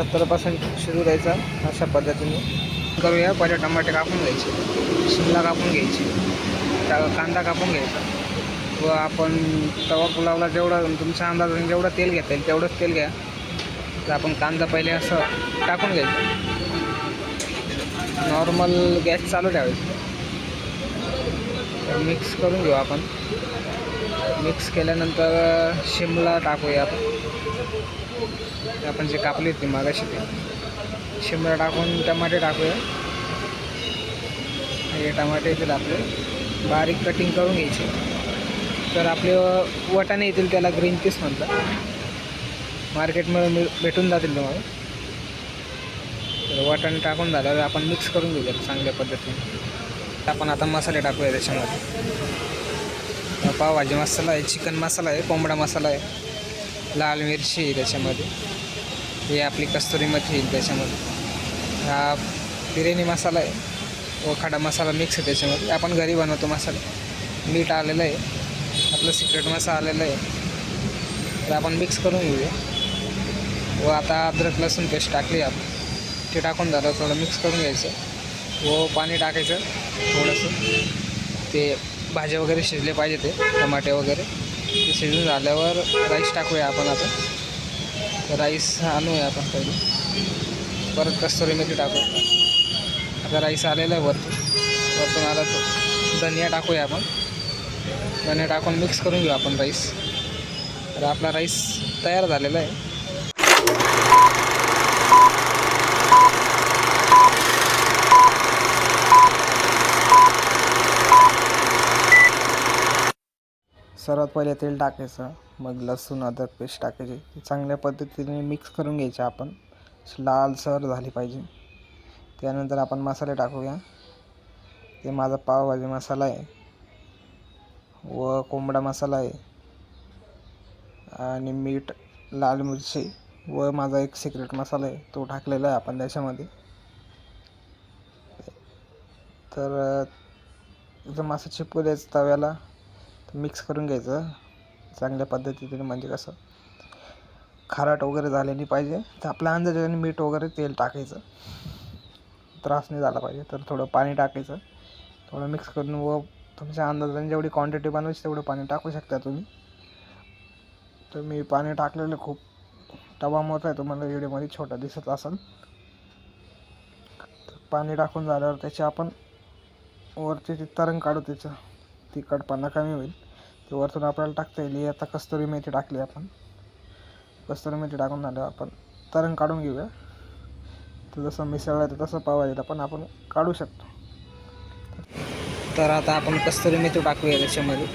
सत्तर पर्सेंट शिजू द्यायचा अशा पद्धतीने. करूया पहिले टमाटे कापून घ्यायचे शिमला कापून घ्यायची त्या कांदा कापून घ्यायचा. व आपण तवा पुलावला जेवढा तुमच्या अंदाजाने जेवढं तेल घेता येईल तेवढंच तेल घ्या. तर आपण कांदा पहिले असं टाकून घ्यायचं. नॉर्मल गॅस चालू ठेवायचं. तर मिक्स करून घेऊ आपण. मिक्स केल्यानंतर शिमला टाकूया आपण. ते आपण जे कापली होती मागाशी ते. शिमला टाकून टमाटे टाकूया. हे टमाटे येतील आपले. बारीक कटिंग करून घ्यायचे. तर आपले वटाणे येतील त्याला ग्रीन पीस म्हणतात. मार्केटमध्ये मिळ भेटून जातील तुम्हाला. तर वाटाणे टाकून झाल्यावर आपण मिक्स करून घेऊया चांगल्या पद्धतीने. आपण आता मसाले टाकूया त्याच्यामध्ये. पावभाजी मसाला आहे चिकन मसाला आहे कोंबडा मसाला आहे. लाल मिरची आहे त्याच्यामध्ये. हे आपली कस्तुरी मेथी येईल त्याच्यामध्ये. हा बिर्याणी मसाला आहे. व खडा मसाला मिक्स आहे त्याच्यामध्ये. आपण घरी बनवतो मसाला. मीठ आलेलं आहे. आपलं सिक्रेट मसाला आलेलं आहे. तर आपण मिक्स करून घेऊया. व आता अद्रक लसूण पेस्ट टाकली आपण. ते टाकून झालं थोडं मिक्स करून घ्यायचं. व पाणी टाकायचं थोडंसं. ते भाज्या वगैरे शिजले पाहिजे ते टमाटे वगैरे. ते शिजून झाल्यावर राईस टाकूया आपण आता. तर राईस आणूया आपण पहिले. परत कस्तुरी मेथी टाकू. आता राईस आलेला आहे वरतून. वरतून आला तो. धनिया टाकूया आपण. धनिया टाकून मिक्स करून घेऊ आपण राईस तर आपला राईस तयार झालेला आहे. सर्वात पहिले तेल टाकायचं मग लसूण अदरक पेस्ट टाकायची. ती चांगल्या पद्धतीने मिक्स करून घ्यायची आपण. लालसर झाली पाहिजे. त्यानंतर आपण मसाले टाकूया. ते माझा पावभाजी मसाला आहे. व कोंबडा मसाला आहे. आणि मीठ लाल मिरची व माझा एक सिक्रेट मसाला आहे. तो टाकलेला आहे आपण त्याच्यामध्ये. तर इथं मासा चिपकू द्यायचं तव्याला. मिक्स करून घ्यायचं. चांगल्या पद्धतीने म्हणजे कसं खाराट वगैरे झाले नाही पाहिजे. तर आपल्या अंदाजाने मीठ वगैरे तेल टाकायचं. त्रास नाही झाला पाहिजे. तर थोडं पाणी टाकायचं. थोडं मिक्स करून व तुमच्या अंदाजाने जेवढी क्वांटिटी बनवायची तेवढं पाणी टाकू शकता तुम्ही. तर मी पाणी टाकलेलं खूप तवा मोठा आहे. तुम्हाला व्हिडिओमध्ये छोटा दिसत असेल. तर पाणी टाकून झाल्यावर त्याचे आपण वरचे ते तरंग काढू त्याचं. तिखटपणा कमी होईल. ते वरतून आपल्याला टाकता येईल. ही आता कस्तुरी मेथी टाकली आपण. कस्तुरी मेथी टाकून झाल्यावर आपण तरण काढून घेऊया. तर जसं मिसळलं तर तसं पावायला पण आपण काढू शकतो. तर आता आपण कस्तुरी मेथी टाकूया त्याच्यामध्ये.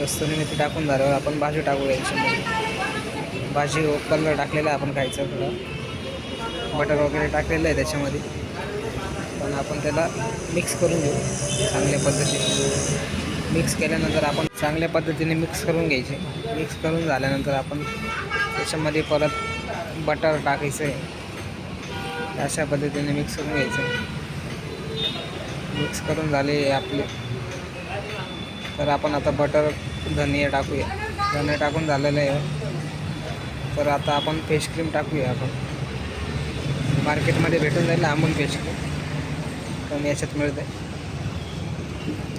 कस्तुरी मेथी टाकून झाल्यावर आपण भाजी टाकूया त्याच्यामध्ये. भाजी कलर टाकलेला आहे आपण खायचं थोडं. बटर वगैरे टाकलेलं आहे त्याच्यामध्ये. पण आपण त्याला मिक्स करून घेऊ चांगल्या पद्धतीने. मिक्स केल्यानंतर आपण चांगल्या पद्धतीने मिक्स करून घ्यायचे. मिक्स करून झाल्यानंतर आपण त्याच्यामध्ये परत बटर टाकायचं. आहे अशा पद्धतीने मिक्स करून घ्यायचं. मिक्स करून झाले आपले. तर आपण आता बटर धनिया टाकूया. धनिया टाकून झालेलं आहे. तर आता आपण फेस क्रीम टाकूया आपण. मार्केटमध्ये भेटून जाईल अमूल फेस क्रीम. पण याच्यात आहे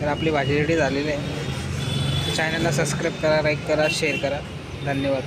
तर आपली भाजी रेडी झालेली आहे. चॅनलला सबस्क्राईब करा लाईक करा शेअर करा. धन्यवाद.